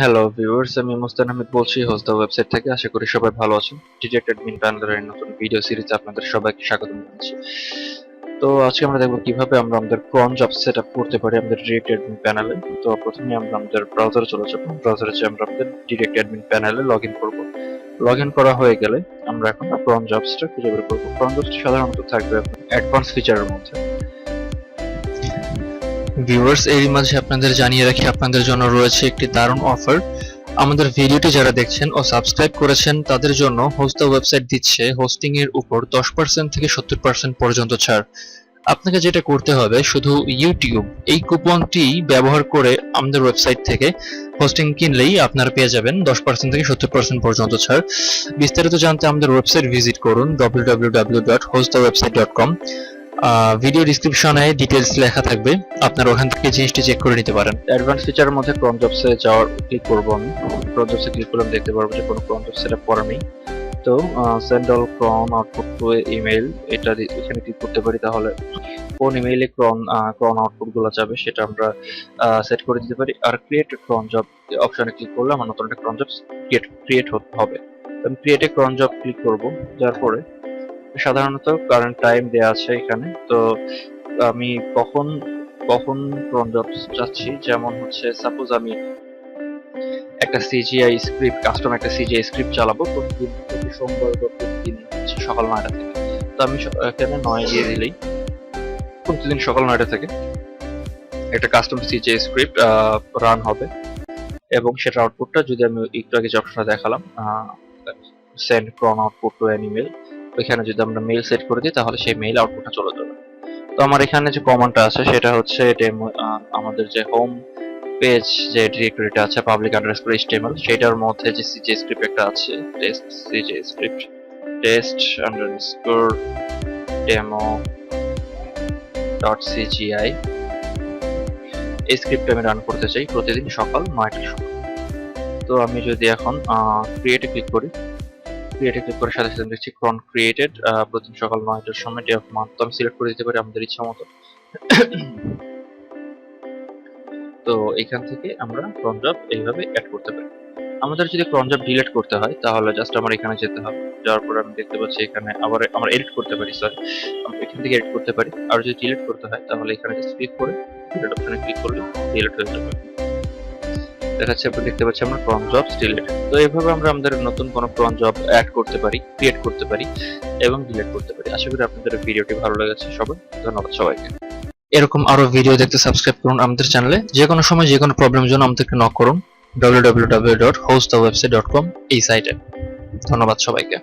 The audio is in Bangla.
হ্যালো ভিউয়ার্স আমি মুস্তান আহমেদ বলছি হোস্ট ওয়েবসাইট থেকে। আশা করি সবাই ভালো আছেন। ডিটেক্ট অ্যাডমিন প্যানেলের নতুন ভিডিও সিরিজ আপনাদের সবাইকে স্বাগত জানাচ্ছি। তো আজকে আমরা দেখব কীভাবে আমরা আমাদের ক্রন জব সেট আপ করতে পারি আমাদের ডিরেক্ট অ্যাডমিন প্যানেলে তো প্রথমে আমরা আমাদের ব্রাউজারে চলে যাব। ব্রাউজারে যে আমরা আমাদের ডিরেক্ট অ্যাডমিন প্যানেলে লগ ইন করব। লগ ইন করা হয়ে গেলে আমরা এখন ক্রন জবসটা খুঁজে বের করব। ক্রন জবসটা সাধারণত থাকবে অ্যাডভান্স ফিচারের মধ্যে। ভিউয়ার্স এরই মাঝে আপনাদের জানিয়ে রাখি, আপনাদের জন্য রয়েছে একটি দারুণ অফার আমাদের ভিডিওটি যারা দেখছেন ও সাবস্ক্রাইব করেছেন, তাদের জন্য হোস্ট ওয়েবসাইট দিচ্ছে হোস্টিং এর উপর 10% থেকে 70% পর্যন্ত ছাড়। আপনাকে যেটা করতে হবে, শুধু ইউটিউব এই কুপনটি ব্যবহার করে আমাদের ওয়েবসাইট থেকে হোস্টিং কিনলেই আপনারা পেয়ে যাবেন 10% থেকে 70% পর্যন্ত ছাড়। বিস্তারিত জানতে আমাদের ওয়েবসাইট ভিজিট করুন www.hostthewebsite.com ভিডিও ডিসক্রিপশনে ডিটেলস লেখা থাকবে। আপনারা ওখান থেকে জিনিসটি চেক করে নিতে পারেন। অ্যাডভান্স ফিচারের মধ্যে ক্রম জবসে যাওয়ার ক্লিক করব আমি। ক্রম জবসে ক্লিক করলে দেখতে পারব যে কোনো ক্রম জব সেটআপ করা নেই। তো send all cron output to email এটা এখানে ক্লিক করতে পারি তাহলে কোন ইমেইলে ক্রন আউটপুটগুলো যাবে সেটা আমরা সেট করে দিতে পারি। আর ক্রিয়েট ক্রন জব অপশনে ক্লিক করলে আমার নতুন একটা ক্রন জব ক্রিয়েট ক্রিয়েট হবে। আমি create a cron job click করব যার পরে সাধারণত কারেন্ট টাইম দেয়া আছে এখানে। তো আমি কখন কখন ক্রন জব চাচ্ছি যেমন হচ্ছে সাপোজ আমি একটা সিজিআই স্ক্রিপ্ট কাস্টম একটা সিজিআই স্ক্রিপ্ট চালাবো, প্রতিদিন, প্রতি সোমবার বা প্রতিদিন হচ্ছে সকাল নয়টা থেকে। তো আমি এখানে নয় দিয়ে দিলেই, প্রতিদিন সকাল নয়টা থেকে একটা কাস্টম সিজিআই স্ক্রিপ্ট রান হবে। এবং সেটার আউটপুটটা যদি আমি একটু আগে যে অপশনটা দেখালাম send cron output to an email ওইখানে যদি আমরা মেইল সেট করে দিই, তাহলে সেই মেইল আউটপুটটা চলে যাবে। তো আমার এখানে যে কমান্ডটা আছে, সেটা হচ্ছে আমাদের যে হোম পেজ যে ডিরেক্টরিটা আছে পাবলিক আন্ডারস্কোর এইচটিএমএল সেটার মধ্যে যে সিজে স্ক্রিপ্ট একটা আছে test CJ script test underscore demo dot CGI এই স্ক্রিপ্ট আমি রান করতে চাই প্রতিদিন সকাল নয়টার সময়। তো আমি যদি এখন ক্রিয়েটে ক্লিক করি ক্রিয়েটে ক্লিক সাথে সাথে দেখছি ক্রন ক্রিয়েটেড প্রতিদিন সকাল নয়টার সময় ডে অফ মান্থ আমি সিলেক্ট করে দিতে পারি আমাদের ইচ্ছা মতো। তো এখান থেকে আমরা ক্রন জব এইভাবে অ্যাড করতে পারি। আমাদের যদি ক্রন জব ডিলিট করতে হয়, তাহলে জাস্ট আমার এখানে যেতে হবে। যাওয়ার পর আমি দেখতে পাচ্ছি এখানে আবার আমরা এডিট করতে পারি সরি আমরা এখান থেকে এডিট করতে পারি। আর যদি ডিলিট করতে হয়, তাহলে এখানে জাস্ট ক্লিক করে ডিলিট অপশনে ক্লিক করলে ডিলিট হয়ে যাবে। দেখাচ্ছে আপনি দেখতে পাচ্ছেন আমরা ক্রন জব ডিলিট তো এইভাবে আমরা আমাদের নতুন কোনো ক্রন জব অ্যাড করতে পারি ক্রিয়েট করতে পারি এবং ডিলিট করতে পারি। আশা করি আপনাদের ভিডিওটি ভালো লেগেছে সবাই ধন্যবাদ সবাইকে। এরকম আরও ভিডিও দেখতে সাবস্ক্রাইব করুন আমাদের চ্যানেলে যে কোনো সময় যে কোনো প্রবলেম জন্য আমাদেরকে নক করুন। www.hostthewebsite.com এই সাইটে ধন্যবাদ সবাইকে।